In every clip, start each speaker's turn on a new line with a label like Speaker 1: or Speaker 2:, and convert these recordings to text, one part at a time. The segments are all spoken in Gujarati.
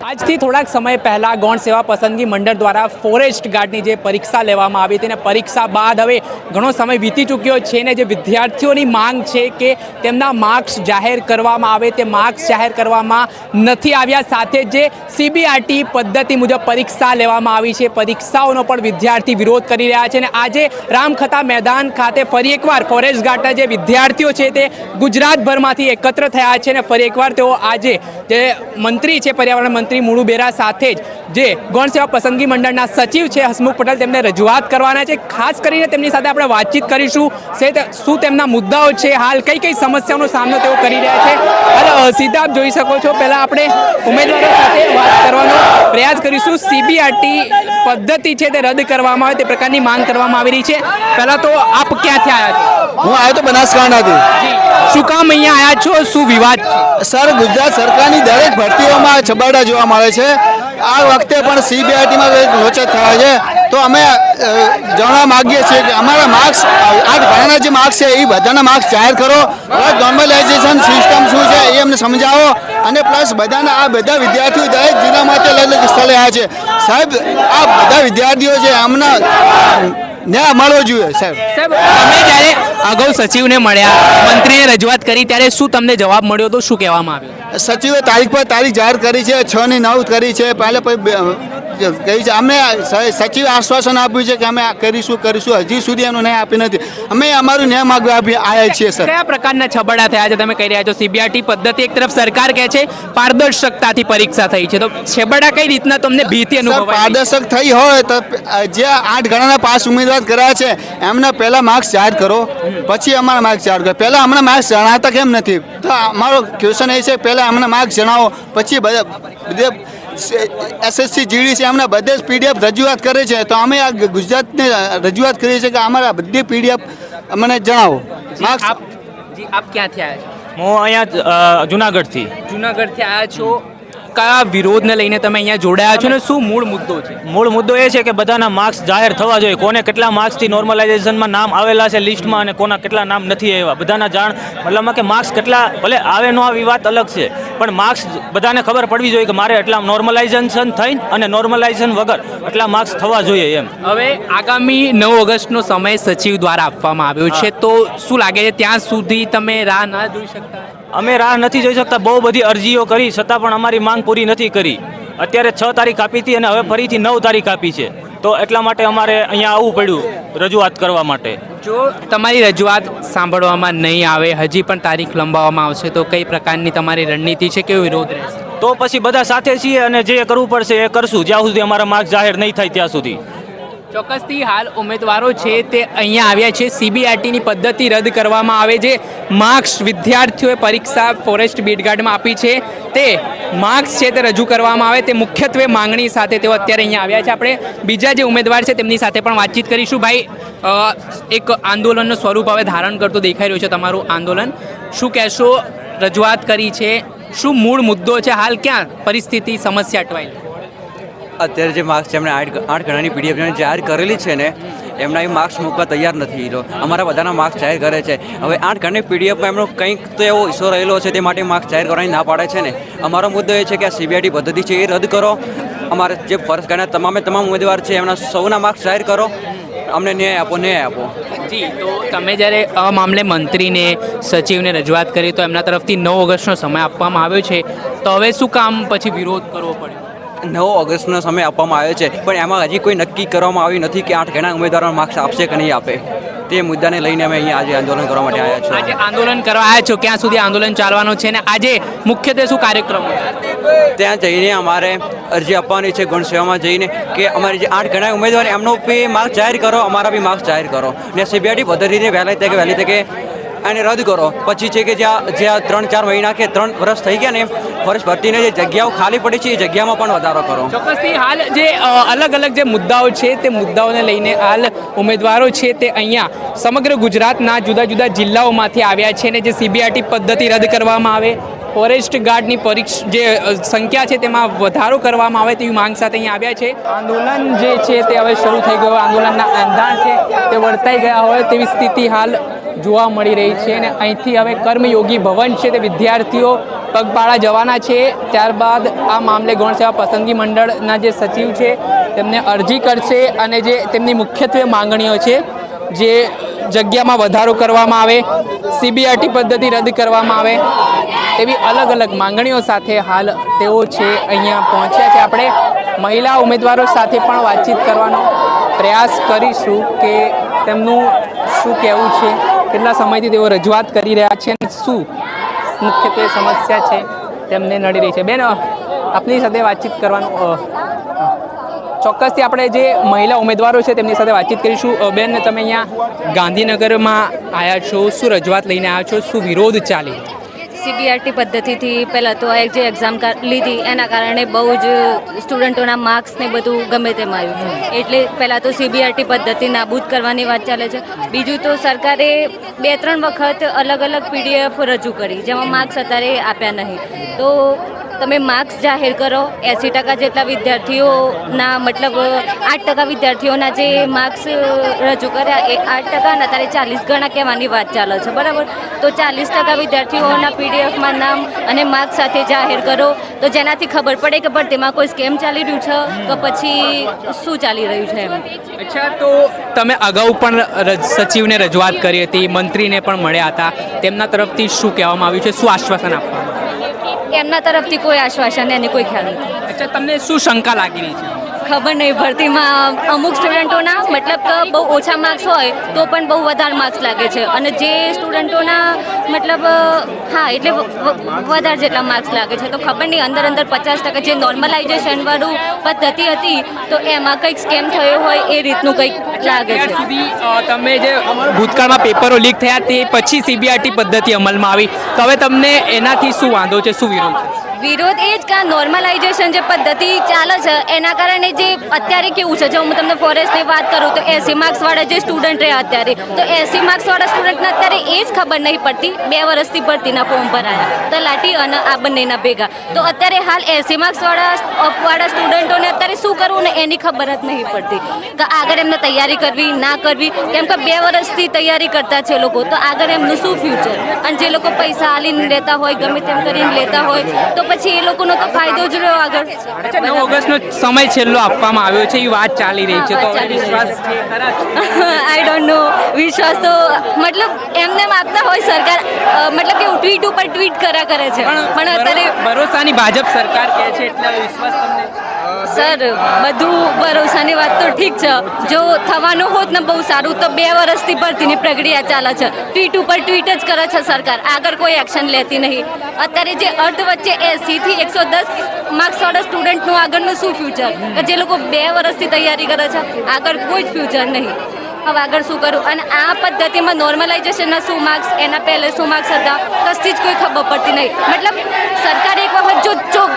Speaker 1: આજથી થોડાક સમય પહેલાં ગૌણ સેવા પસંદગી મંડળ દ્વારા ફોરેસ્ટ ગાર્ડની જે પરીક્ષા લેવામાં આવી હતી અને પરીક્ષા બાદ હવે ઘણો સમય વીતી ચૂક્યો છે ને જે વિદ્યાર્થીઓની માંગ છે કે તેમના માર્ક્સ જાહેર કરવામાં આવે તે માર્ક્સ જાહેર કરવામાં નથી આવ્યા. સાથે જે સીબીઆરટી પદ્ધતિ મુજબ પરીક્ષા લેવામાં આવી છે. પરીક્ષાઓનો પણ વિદ્યાર્થી વિરોધ કરી રહ્યા છે અને આજે રામખતા મેદાન ખાતે ફરી એકવાર ફોરેસ્ટ ગાર્ડના જે વિદ્યાર્થીઓ છે તે ગુજરાતભરમાંથી એકત્ર થયા છે અને ફરી એકવાર તેઓ આજે જે મંત્રી છે, પર્યાવરણ મંત્રી મુળુ બેરા સાથે જ જે ગૌણ સેવા પસંદગી મંડળના સચિવ છે, હસમુખ પટેલ, તેમને રજૂઆત કરવાના છે. ખાસ કરીને તેમની સાથે આપણે વાતચીત કરીશું. શું તેમના મુદ્દાઓ છે, હાલ કઈ કઈ સમસ્યાઓનો સામનો તેઓ કરી રહ્યા છે? અને સીધા આપ જોઈ શકો છો. પહેલાં આપણે ઉમેદવારો સાથે વાત કરવાનો પ્રયાસ કરીશું. સીબીઆરટી પદ્ધતિ છે, તે રદ કરવામાં આવે, તે પ્રકારની માંગ કરવામાં આવી રહી છે. પહેલાં તો આપ ક્યાંથી આવ્યા
Speaker 2: હું આવ્યો તો બનાસકાંઠાથી.
Speaker 1: શું કામ અહીંયા આવ્યા છો? શું વિવાદ
Speaker 2: સર ગુજરાત સરકારની દરેક ભરતીઓમાં છબાડા જોવા મળે છે. આ વખતે પણ સીબીઆઈટીમાં લોચત થાય છે. તો અમે જાણવા માંગીએ છીએ કે અમારા માર્ક્સ આ ઘણાના જે માર્ક્સ છે એ બધાના માર્ક્સ જાહેર કરો. પ્લસ નોર્મલાઇઝેશન સિસ્ટમ શું છે એ અમને સમજાવો. અને પ્લસ બધાના આ બધા વિદ્યાર્થીઓ દરેક જિલ્લામાંથી અલગ અલગ સ્થળે આવ્યા છે. સાહેબ આ બધા વિદ્યાર્થીઓ છે અમને ન્યાય મળવો જોઈએ સાહેબ.
Speaker 1: સાહેબ અમે જ્યારે અગાઉ સચિવને મળ્યા, મંત્રીને રજૂઆત કરી, ત્યારે શું તમને જવાબ મળ્યો તો શું કહેવામાં આવ્યું?
Speaker 2: સચિવે તારીખ પર તારીખ જાહેર કરી છે, છ ની નવ કરી છે, પહેલાં કહી છે અમે સચિવ આશ્વાસન આપ્યું છે કે અમે આ કરીશું કરીશું. હજી સુધી એનું ન્યાય આપી નથી. અમે અમારું ન્યાય માગવા આપી આવ્યા છીએ સર.
Speaker 1: કયા પ્રકારના છબડા થયા છે? તમે કહી રહ્યા છો સીબીઆરટી પદ્ધતિ એક તરફ સરકાર કહે છે પારદર્શકતાથી પરીક્ષા થઈ છે. તો છબડા કઈ રીતના તમને ભીતિ અનુભવ
Speaker 2: પારદર્શક થઈ હોય તો જે આઠ ગણાના પાસ ઉમેદવાર કર્યા છે એમના પહેલા માર્ક્સ જાહેર કરો. પછી અમારા માર્ક્સ જાહેર કરો. પહેલા હમણાં માર્ક્સ જણાતા કેમ નથી? તો અમારો ક્વેશ્ચન એ છે પહેલા હમણાં માર્ક્સ જણાવો. પછી બધા બધે એસએસસી જીડી છે એમના બધે જ પીડીએફ રજૂઆત કરે છે. તો અમે આ ગુજરાતને રજૂઆત કરીએ છીએ કે અમારા બધી પીડીએફ અમને જણાવો. માર્ક્સ
Speaker 1: આપ જી આપ ક્યાંથી આવ્યા છો?
Speaker 3: હું અહીંયા જુનાગઢથી.
Speaker 1: જુનાગઢથી આવ્યા છો. કયા વિરોધને લઈને તમે અહીંયા જોડાયા છો ને શું મૂળ મુદ્દો છે?
Speaker 3: મૂળ મુદ્દો એ છે કે બધાના માર્ક્સ જાહેર થવા જોઈએ. કોને કેટલા માર્ક્સથી નોર્મલાઇઝેશનમાં નામ આવેલા છે લિસ્ટમાં અને કોના કેટલા નામ નથી આવ્યા. બધાના જાણ મતલબમાં કે માર્ક્સ કેટલા ભલે આવે ન આવી વાત અલગ છે પણ માર્ક્સ બધાને ખબર પડવી જોઈએ કે મારે એટલા નોર્મલાઇઝેશન થઈને અને નોર્મલાઇઝેશન વગર એટલા માર્ક્સ થવા જોઈએ એમ.
Speaker 1: હવે આગામી નવ ઓગસ્ટનો સમય સચિવ દ્વારા આપવામાં આવ્યો છે. તો શું લાગે છે ત્યાં સુધી તમે રાહ ના જોઈ શકતા?
Speaker 3: અમે રાહ નથી જોઈ શકતા. બહુ બધી અરજીઓ કરી છતાં પણ અમારી માંગ પૂરી નથી કરી. અત્યારે છ તારીખ આપી હતી અને હવે ફરીથી નવ તારીખ આપી છે. તો એટલા માટે અમારે અહીંયા આવવું પડ્યું રજૂઆત કરવા માટે.
Speaker 1: જો તમારી રજૂઆત સાંભળવામાં નહીં આવે હજી પણ તારીખ લંબાવવામાં આવશે તો કઈ પ્રકારની તમારી રણનીતિ છે? કેવો વિરોધ રહેશે?
Speaker 3: તો પછી બધા સાથે છીએ અને જે કરવું પડશે એ કરશું. જ્યાં સુધી અમારા માર્ગ જાહેર નહીં થાય ત્યાં સુધી.
Speaker 1: ચોક્કસથી હાલ ઉમેદવારો છે તે અહીંયા આવ્યા છે. સીબીઆરટીની પદ્ધતિ રદ કરવામાં આવે છે. માર્ક્સ વિદ્યાર્થીઓએ પરીક્ષા ફોરેસ્ટ બીટગાર્ડમાં આપી છે. તે માર્ક્સ છે તે રજૂ કરવામાં આવે. તે મુખ્યત્વે માંગણી સાથે તેઓ અત્યારે અહીંયા આવ્યા છે. આપણે બીજા જે ઉમેદવાર છે તેમની સાથે પણ વાતચીત કરીશું. ભાઈ એક આંદોલનનું સ્વરૂપ હવે ધારણ કરતું દેખાઈ રહ્યું છે તમારું આંદોલન. શું કહેશો? રજૂઆત કરી છે. શું મૂળ મુદ્દો છે? હાલ ક્યાં પરિસ્થિતિ સમસ્યા અટવાઈ
Speaker 4: અત્યારે જે માર્ક્સ એમણે આઠ આઠ ગણાની પીડીએફ જેમણે જાહેર કરેલી છે ને એમના એ માર્ક્સ મૂકવા તૈયાર નથી. એ અમારા બધાના માર્ક્સ જાહેર કરે છે. હવે આઠ ગણની પીડીએફમાં એમનો કંઈક તો એવો હિસ્સો રહેલો છે, તે માટે માર્ક્સ જાહેર કરવાની ના પાડે છે ને. અમારો મુદ્દો એ છે કે આ સીબીઆઈટી પદ્ધતિ છે એ રદ કરો. અમારે જે ફરજ ગણ્યા તમામે તમામ ઉમેદવાર છે, એમના સૌના માર્ક્સ જાહેર કરો. અમને ન્યાય આપો ન્યાય આપો.
Speaker 1: જી, તો તમે જ્યારે આ મામલે મંત્રીને, સચિવને રજૂઆત કરી, તો એમના તરફથી નવ ઓગસ્ટનો સમય આપવામાં આવ્યો છે. તો હવે શું કામ પછી વિરોધ કરવો પડ્યો?
Speaker 4: નવ ઓગસ્ટનો સમય આપવામાં આવ્યો છે. પણ એમાં હજી કોઈ નક્કી કરવામાં આવ્યું નથી કે આઠ ઘણા ઉમેદવારો માર્ક્સ આપશે કે નહીં આપે. તે મુદ્દાને લઈને અમે અહીંયા આજે આંદોલન કરવા માટે આવ્યા
Speaker 1: આજે
Speaker 4: છીએ
Speaker 1: આંદોલન કરવા આવ્યા છો. ક્યાં સુધી આંદોલન ચાલવાનું છે ને આજે મુખ્યત્વે શું કાર્યક્રમ
Speaker 4: ત્યાં જઈને અમારે અરજી આપવાની છે ગણ સેવામાં જઈને કે અમારી જે આઠ ઘણા ઉમેદવાર એમનો બી માર્ક જાહેર કરો અમારા બી માર્ક્સ જાહેર કરો. ને સીબીઆઈટી પદ્ધતિને વહેલી તકે વહેલી તકે એને રદ કરો. પછી છે કે જ્યાં જ્યાં ત્રણ ચાર મહિના કે ત્રણ વર્ષ થઈ ગયા ને વર્ષ ભરતીને જે જગ્યાઓ ખાલી પડી છે, એ જગ્યામાં પણ વધારો કરો.
Speaker 1: ચોક્કસથી હાલ જે અલગ અલગ જે મુદ્દાઓ છે, તે મુદ્દાઓને લઈને હાલ ઉમેદવારો છે તે અહીંયા સમગ્ર ગુજરાતના જુદા જુદા જિલ્લાઓમાંથી આવ્યા છે ને જે સીબીઆરટી પદ્ધતિ રદ કરવામાં આવે, ફોરેસ્ટ ગાર્ડની પરીક્ષ, જે સંખ્યા છે તેમાં વધારો કરવામાં આવે તેવી માંગ સાથે અહીં આવ્યા છે. આંદોલન જે છે તે હવે શરૂ થઈ ગયું, આંદોલનના અંધાર છે તે વર્તાઈ ગયા હોય તેવી સ્થિતિ હાલ જોવા મળી રહી છે અને અહીંથી હવે કર્મયોગી ભવન છે તે વિદ્યાર્થીઓ પગપાળા જવાના છે. ત્યારબાદ આ મામલે ગૌણ સેવા પસંદગી મંડળના જે સચિવ છે તેમને અરજી કરશે અને જે તેમની મુખ્યત્વે માંગણીઓ છે જે જગ્યામાં વધારો કરવામાં આવે સીબીઆરટી પદ્ધતિ રદ કરવામાં આવે, એવી અલગ અલગ માંગણીઓ સાથે હાલ તેઓ છે અહીંયા પહોંચ્યા છે. આપણે મહિલા ઉમેદવારો સાથે પણ વાતચીત કરવાનો પ્રયાસ કરીશું કે તેમનું શું કહેવું છે? કેટલા સમયથી તેઓ રજૂઆત કરી રહ્યા છે અને શું મુખ્યત્વે સમસ્યા છે તેમને નડી રહી છે? બેન આપની સાથે વાતચીત કરવાનું ચોક્કસથી આપણે જે મહિલા ઉમેદવારો છે તેમની સાથે વાતચીત કરીશું. બેન, તમે અહીંયા ગાંધીનગરમાં આવ્યા છો. શું રજૂઆત લઈને આવ્યા છો? શું વિરોધ ચાલી?
Speaker 5: સીબીઆરટી પદ્ધતિથી પહેલાં તો આ એક જે એક્ઝામ લીધી એના કારણે બહુ જ સ્ટુડન્ટોના માર્ક્સ ને બધું ગમે તેમ આવ્યું. એટલે પહેલાં તો સીબીઆરટી પદ્ધતિ નાબૂદ કરવાની વાત ચાલે છે. બીજું તો સરકારે બે ત્રણ વખત અલગ અલગ પીડીએફ રજૂ કરી જેમાં માર્ક્સ અત્યારે આપ્યા નહીં. તો તમે માર્ક્સ જાહેર કરો. એંસી ટકા જેટલા વિદ્યાર્થીઓના મતલબ, આઠ ટકા વિદ્યાર્થીઓના જે માર્ક્સ રજૂ કર્યા, એ આઠ ટકા તારે ચાલીસ ગણા કહેવાની વાત ચાલે છે. બરાબર? તો ચાલીસ ટકા વિદ્યાર્થીઓના પીડીએફમાં નામ અને માર્ક્સ સાથે જાહેર કરો. તો જેનાથી ખબર પડે કે ભરતીમાં કોઈ સ્કેમ ચાલી રહ્યું છે કે પછી શું ચાલી રહ્યું છે એમ?
Speaker 1: અચ્છા, તો તમે અગાઉ પણ સચિવને રજૂઆત કરી હતી, મંત્રીને પણ મળ્યા હતા. તેમના તરફથી શું કહેવામાં આવ્યું છે? શું આશ્વાસન આપવામાં?
Speaker 5: એમના તરફથી કોઈ આશ્વાસન એની કોઈ ખ્યાલ નથી.
Speaker 1: અચ્છા તમને શું શંકા લાગી છે?
Speaker 5: ખબર નહીં ભરતીમાં અમુક સ્ટુડન્ટોના મતલબ કે બહુ ઓછા માર્ક્સ હોય તો પણ બહુ વધારે માર્ક્સ લાગે છે. અને જે સ્ટુડન્ટોના મતલબ, હા, એટલે વધારે જેટલા માર્ક્સ લાગે છે. તો ખબર નહીં, અંદર અંદર પચાસ ટકા જે નોર્મલાઇઝેશનવાળું પદ્ધતિ હતી, તો એમાં કંઈક સ્કેમ થયો હોય એ રીતનું કંઈક લાગે છે.
Speaker 1: તમે જે ભૂતકાળમાં પેપરો લીક થયા તે પછી સીબીઆરટી પદ્ધતિ અમલમાં આવી. તો હવે તમને એનાથી શું વાંધો છે? શું વિરોધ છે?
Speaker 5: વિરોધ એ જ કે નોર્મલાઇઝેશન જે પદ્ધતિ ચાલે છે, એના કારણે જે અત્યારે કેવું છે? જો હું તમને ફોરેસ્ટની વાત કરું તો એસી માર્ક્સવાળા જે સ્ટુડન્ટ રહ્યા અત્યારે, તો એસી માર્ક્સવાળા સ્ટુડન્ટને અત્યારે એ જ ખબર નહીં પડતી, બે વર્ષથી ભરતીના ફોર્મ ભરાયા તલાટી અને આ બંનેના ભેગા. તો અત્યારે હાલ એસી માર્ક્સવાળા વાળા સ્ટુડન્ટોને અત્યારે શું કરવું ને એની ખબર જ નહીં પડતી. કે આગળ એમને તૈયારી કરવી, ના કરવી, કેમ કે બે વર્ષથી તૈયારી કરતા છે લોકો, તો આગળ એમનું શું ફ્યુચર અને જે લોકો પૈસા આલીને લેતા હોય, ગમે તેમ કરીને લેતા હોય, તો પછી એ લોકોનો તો ફાયદો જ રહ્યો આગળ.
Speaker 1: નવ ઓગસ્ટનો સમય છેલ્લો આપવામાં આવ્યો છે એ વાત ચાલી રહી છે. તો વિશ્વાસ
Speaker 5: આઈ ડોન્ટ નો વિશ્વાસ તો મતલબ એમને આપતા હોય સરકાર મતલબ કે ટ્વીટ ઉપર ટ્વીટ કર્યા કરે છે. પણ અત્યારે
Speaker 1: ભરોસાની ભાજપ સરકાર કહે છે એટલે વિશ્વાસ તમને
Speaker 5: સર, બધું ભરોસાની વાત તો ઠીક છે. જો થવાનું હોત ને બહુ સારું, તો બે વર્ષથી ભરતીની પ્રક્રિયા ચાલે છે. ટ્વીટ ઉપર ટ્વીટ જ કરે છે સરકાર. આગળ કોઈ એક્શન લેતી નહીં. અત્યારે જે અર્ધ વચ્ચે એસી થી એકસો દસ માર્ક્સ વાળા સ્ટુડન્ટનું આગળનું શું ફ્યુચર જે લોકો બે વર્ષથી તૈયારી કરે છે? આગળ કોઈ જ ફ્યુચર નહીં. હવે આગળ શું કરું? અને આ પદ્ધતિમાં નોર્મલાઇઝેશનના શું માર્ક્સ એના પહેલે શું માર્ક્સ હતા? કશી જ કોઈ ખબર પડતી નહીં. મતલબ, સરકાર એક વખત જો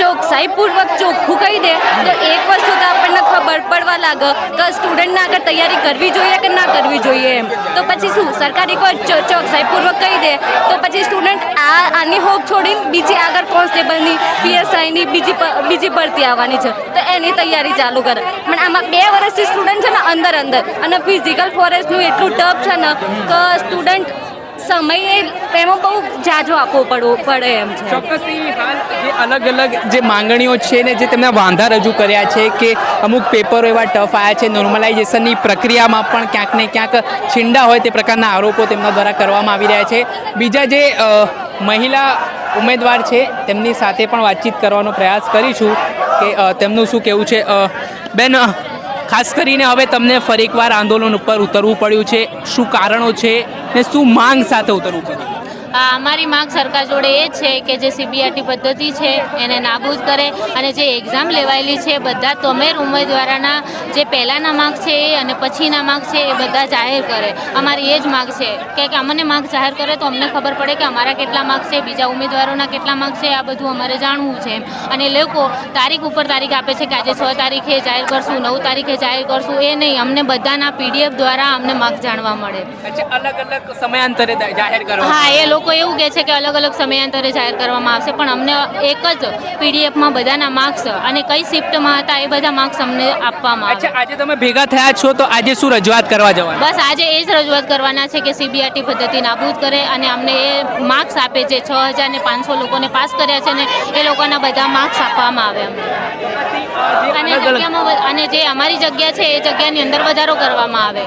Speaker 5: ચોક સાહીપૂર્વક ચોખ્ખું કહી દે, તો એક વસ્તુ તો આપણને ખબર પડવા લાગે કે સ્ટુડન્ટને આગળ તૈયારી કરવી જોઈએ કે ના કરવી જોઈએ એમ. તો પછી શું? સરકાર એક વાર ચોકસાઈપૂર્વક કહી દે, તો પછી સ્ટુડન્ટ આ આની હોપ છોડીને બીજી આગળ કોન્સ્ટેબલની પીએસઆઈની બીજી બીજી ભરતી આવવાની છે. તો એની તૈયારી ચાલુ કરે. પણ આમાં બે વર્ષથી સ્ટુડન્ટ છે ને અંદર અંદર. અને ફિઝિકલ ફોરેસ્ટનું એટલું ટફ છે ને કે સ્ટુડન્ટ સમય એમાં બહુ જાજો આપવો પડવો, પડે એમ છે.
Speaker 1: ચોક્કસથી હાલ જે અલગ અલગ જે માંગણીઓ છે ને જે તેમના વાંધા રજૂ કર્યા છે કે અમુક પેપરો એવા ટફ આવ્યા છે નોર્મલાઇઝેશનની પ્રક્રિયામાં પણ ક્યાંક ને ક્યાંક છીંડા હોય તે પ્રકારના આરોપો તેમના દ્વારા કરવામાં આવી રહ્યા છે. બીજા જે મહિલા ઉમેદવાર છે, તેમની સાથે પણ વાતચીત કરવાનો પ્રયાસ કરીશું. કે તેમનું શું કહેવું છે? બેન ખાસ કરીને હવે તમને ફરી એકવાર આંદોલન ઉપર ઉતરવું પડ્યું છે. શું કારણો છે ને શું માંગ સાથે ઉતરવું પડ્યું?
Speaker 6: અમારી માંગ સરકાર જોડે એ છે કે જે સીબીઆરટી પદ્ધતિ છે એને નાબૂદ કરે અને જે એક્ઝામ લેવાયેલી છે બધા તમેર ઉમેદવારોના જે પહેલાંના માર્ક છે એ અને પછીના માર્ક છે એ બધા જાહેર કરે. અમારી એ જ માગ છે કે અમને માર્ક જાહેર કરે તો અમને ખબર પડે કે અમારા કેટલા માર્ક છે બીજા ઉમેદવારોના કેટલા માર્ક છે આ બધું અમારે જાણવું છે અને લોકો તારીખ ઉપર તારીખ આપે છે કે આજે છ તારીખે જાહેર કરશું નવ તારીખે જાહેર કરશું એ નહીં. અમને બધાના પીડીએફ દ્વારા અમને માર્ક જાણવા મળે.
Speaker 1: અલગ અલગ સમયાંતરે જાહેર કરવા
Speaker 6: હા એ લોકો લોકો એવું કહે છે કે અલગ અલગ સમયાંતરે જાહેર કરવામાં આવશે પણ અમને એક જ પીડીએફમાં બધાના માર્ક્સ અને કઈ શિફ્ટમાં હતા એ બધા માર્ક્સ અમને આપવામાં આવશે
Speaker 1: અચ્છા આજે તમે ભેગા થયા છો તો આજે શું રજૂઆત કરવા જવાના?
Speaker 6: બસ આજે એ જ રજૂઆત કરવાના છે કે સીબીઆરટી પદ્ધતિ નાબૂદ કરે અને અમને એ માર્ક્સ આપે જે છ હજાર ને પાંચસો લોકોને પાસ કર્યા છે ને એ લોકોના બધા માર્ક્સ આપવામાં આવે અમને. અને જગ્યામાં અને જે અમારી જગ્યા છે એ જગ્યાની અંદર વધારો કરવામાં આવે.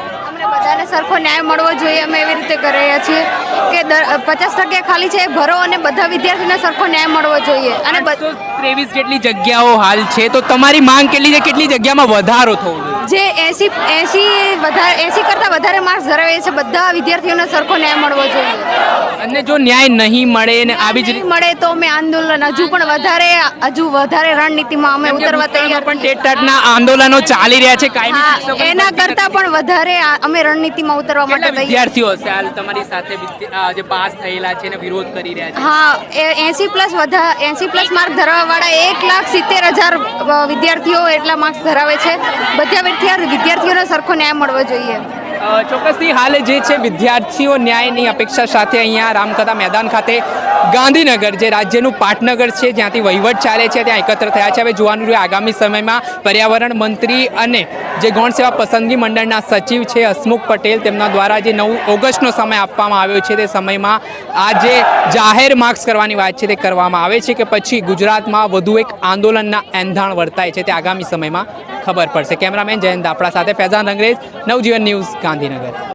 Speaker 7: બધાને સરખો ન્યાય મળવો જોઈએ અમે એવી રીતે કરી રહ્યા છીએ કે પચાસ ટકા ખાલી છે એ ભરો અને બધા વિદ્યાર્થીને સરખો ન્યાય મળવો જોઈએ. અને
Speaker 1: ત્રેવીસ જેટલી જગ્યાઓ હાલ છે, તો તમારી માંગ કેટલી છે? કેટલી જગ્યામાં વધારો થવો જોઈએ?
Speaker 7: જે એસી એસી વધારે એસી કરતાં વધારે માર્ક્સ ધરાવે છે બધા વિદ્યાર્થીઓને સરખો ન્યાય મળવો જોઈએ.
Speaker 1: અને જો ન્યાય નહીં મળે ને આવી જ
Speaker 7: મળે તો અમે આંદોલન હજુ પણ વધારે હજુ વધારે રણનીતિમાં અમે ઉતરવા તૈયાર
Speaker 1: પણ ટેટ આંદોલનો ચાલી રહ્યા છે કાયમી
Speaker 7: એના કરતાં પણ વધારે અમે રણનીતિમાં ઉતરવા માટે
Speaker 1: વિદ્યાર્થીઓ હશે હાલ તમારી સાથે જે પાસ થયેલા છે ને વિરોધ કરી રહ્યા છે?
Speaker 7: હા એસી પ્લસ વધા એસી પ્લસ માર્ક ધરાવવાવાળા એક લાખ સિત્તેર હજાર વિદ્યાર્થીઓ એટલા માર્ક્સ ધરાવે છે. બધા વિદ્યાર્થી વિદ્યાર્થીઓને સરખો ન્યાય મળવો જોઈએ.
Speaker 1: ચોક્કસથી હાલ જે છે વિદ્યાર્થીઓ ન્યાયની અપેક્ષા સાથે અહીંયા રામકથા મેદાન ખાતે ગાંધીનગર, જે રાજ્યનું પાટનગર છે, જ્યાંથી વહીવટ ચાલે છે, ત્યાં એકત્ર થયા છે. હવે જોવાનું રહ્યું આગામી સમયમાં પર્યાવરણ મંત્રી અને જે ગૌણ સેવા પસંદગી મંડળના સચિવ છે, હસમુખ પટેલ, તેમના દ્વારા જે નવ ઓગસ્ટનો સમય આપવામાં આવ્યો છે, તે સમયમાં આ જે જાહેર માર્ક્સ કરવાની વાત છે, તે કરવામાં આવે છે કે પછી ગુજરાતમાં વધુ એક આંદોલનના એંધાણ વર્તાય છે, તે આગામી સમયમાં ખબર પડશે. કેમેરામેન જયંત આપણા સાથે ફૈઝાન અંગ્રેજ, નવજીવન ન્યૂઝ ગાંધીનગર.